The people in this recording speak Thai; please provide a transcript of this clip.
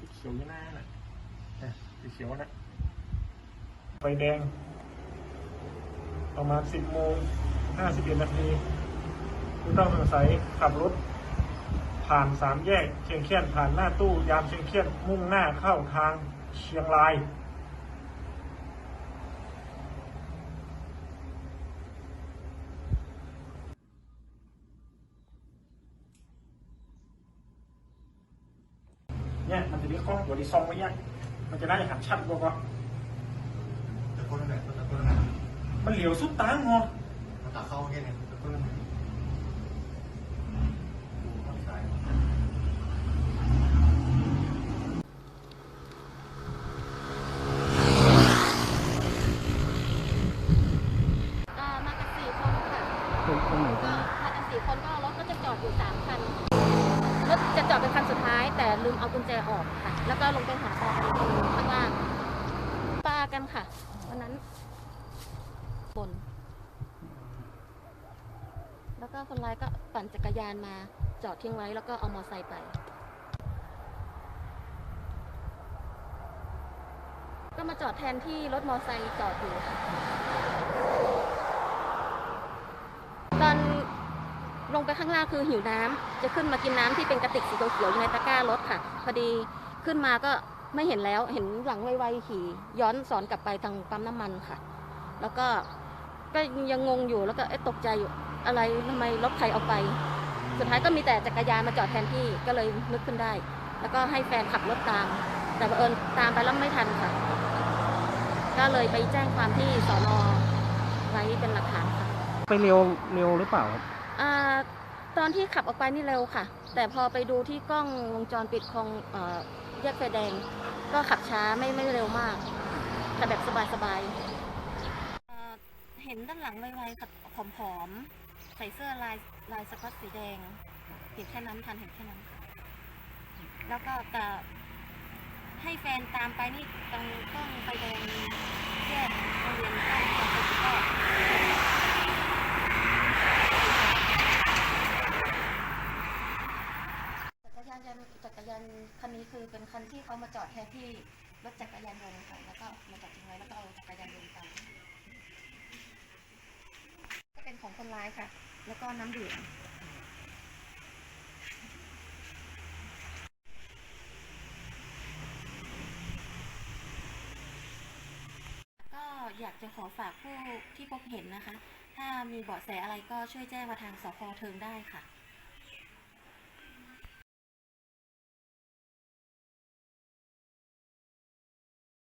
ติดเขียวอยู่หน้าน่ะเนี่ยติดเขียวนะไฟแดง ประมาณสิบโมงห้าสิบเอ็ดนาทีผู้ต้องสงสัยขับรถ ผ่านสามแยกเชียงเคียนผ่านหน้าตู้ยามเชียงเคียนมุ่งหน้าเข้าทางเชียงราย เนี่ยมันจะมีข้องตัวที่ซองไว้ยังมันจะได้หันชัดกว่าก็ตะโกนอะไรตะโกนอะไรมันเหลียวสุดตางงอมันตัดเข้าแค่ไหนตะโกนอะไรดูข้างซ้ายอ่ามากันสี่คนค่ะตรงตรงไหนก็มากันสี่คนก็รถก็จะจอดอยู่สามคัน รถจะจอดเป็นคันสุดท้าย แต่ลืมเอากุญแจออกค่ะ แล้วก็ลงไปหาปลากันข้างล่างปลากันค่ะวันนั้นบนแล้วก็คนร้ายก็ปั่นจักรยานมาจอดทิ้งไว้แล้วก็เอามอไซค์ไป ก็มาจอดแทนที่รถมอไซค์จอดอยู่ค่ะ ตอน ลงไปข้างล่างคือหิวน้ำจะขึ้นมากินน้ำที่เป็นกระติกสีเขียวอยู่ในตะกร้ารถค่ะ พอดีขึ้นมาก็ไม่เห็นแล้วเห็นหลังไวๆขี่ย้อนสอนกลับไปทางปั๊มน้ำมันค่ะ แล้วก็ก็ยังงงอยู่แล้วก็ตกใจอยู่อะไรทำไมรถใครเอาไป สุดท้ายก็มีแต่จักรยานมาจอดแทนที่ก็เลยนึกขึ้นได้ แล้วก็ให้แฟนขับรถตาม แต่บังเอิญตามไปแล้วไม่ทันค่ะ ก็เลยไปแจ้งความที่สอนอไว้เป็นหลักฐานค่ะ ไปเร็วเร็วหรือเปล่าครับ อาตอนที่ขับออกไปนี่เร็วค่ะ แต่พอไปดูที่กล้องวงจรปิดของเอ่อแยกไฟแดง ก็ขับช้าไม่ไม่เร็วมากแต่แบบสบายๆเห็นด้านหลังไวๆกับผอมๆใส่เสื้อลายลายสก๊อตสีแดงเห็นแค่นั้นทันเห็นแค่นั้นค่ะแล้วก็แต่ให้แฟนตามไปนี่ตรงกล้องไฟแดงแยกโรงเรียนข้างตรงไปก็ กรยานจักรยานคันนี้คือเป็นคันที่เขามาจอดแทนที่รถจักรยานยนต์ค่ะแล้วก็มาจอดทิ้งไว้แล้วก็เอาจักรยานยนต์ไปก็เป็นของคนร้ายค่ะ แล้วก็น้ำดื่มก็อยากจะขอฝากผู้ที่พบเห็นนะคะ ถ้ามีเบาะแสอะไรก็ช่วยแจ้งมาทางสพเทิงได้ค่ะ